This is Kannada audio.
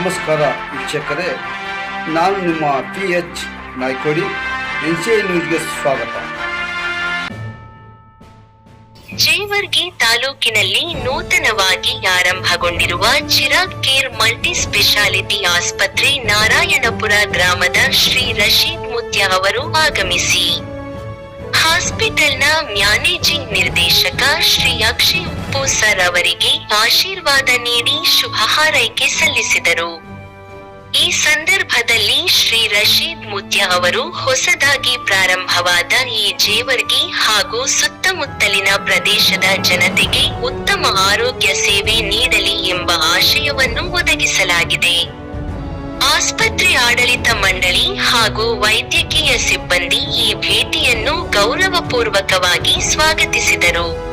ನಮಸ್ಕಾರ ವೀಕ್ಷಕರೇ, ನಾನು ನಿಮ್ಮ P H Naikodi N C ನ್ಯೂಸ್ಗೆ ಸ್ವಾಗತ. ಜೇವರ್ಗಿ ತಾಲೂಕಿನಲ್ಲಿ ನೂತನವಾಗಿ ಆರಂಭಗೊಂಡಿರುವ ಚಿರಾಗ್ ಕೇರ್ ಮಲ್ಟಿ ಸ್ಪೆಷಾಲಿಟಿ ಆಸ್ಪತ್ರೆ ನಾರಾಯಣಪುರ ಗ್ರಾಮದ ಶ್ರೀ ರಶೀದ್ ಮುತ್ಯ ಅವರು ಆಗಮಿಸಿ. ಹಾಸ್ಪಿಟಲ್ನ ಮ್ಯಾನೇಜಿಂಗ್ ನಿರ್ದೇಶಕ ಶ್ರೀ ಅಕ್ಷಯ್ ಉಪ್ಪು ಸರ್ ಅವರಿಗೆ ಆಶೀರ್ವಾದ ನೀಡಿ ಶುಭ ಹಾರೈಕೆ ಸಲ್ಲಿಸಿದರು. ಈ ಸಂದರ್ಭದಲ್ಲಿ ಶ್ರೀ ರಶೀದ್ ಮುತ್ಯ ಅವರು ಹೊಸದಾಗಿ ಪ್ರಾರಂಭವಾದ ಈ ಜೇವರ್ಗಿ ಹಾಗೂ ಸುತ್ತಮುತ್ತಲಿನ ಪ್ರದೇಶದ ಜನತೆಗೆ ಉತ್ತಮ ಆರೋಗ್ಯ ಸೇವೆ ನೀಡಲಿ ಎಂಬ ಆಶಯವನ್ನು ಒದಗಿಸಲಾಗಿದೆ. ಆಸ್ಪತ್ರೆ ಆಡಳಿತ ಮಂಡಳಿ ಹಾಗೂ ವೈದ್ಯಕೀಯ ಸಿಬ್ಬಂದಿ ಈ ಭೇಟಿಯನ್ನು ಗೌರವಪೂರ್ವಕವಾಗಿ ಸ್ವಾಗತಿಸಿದರು.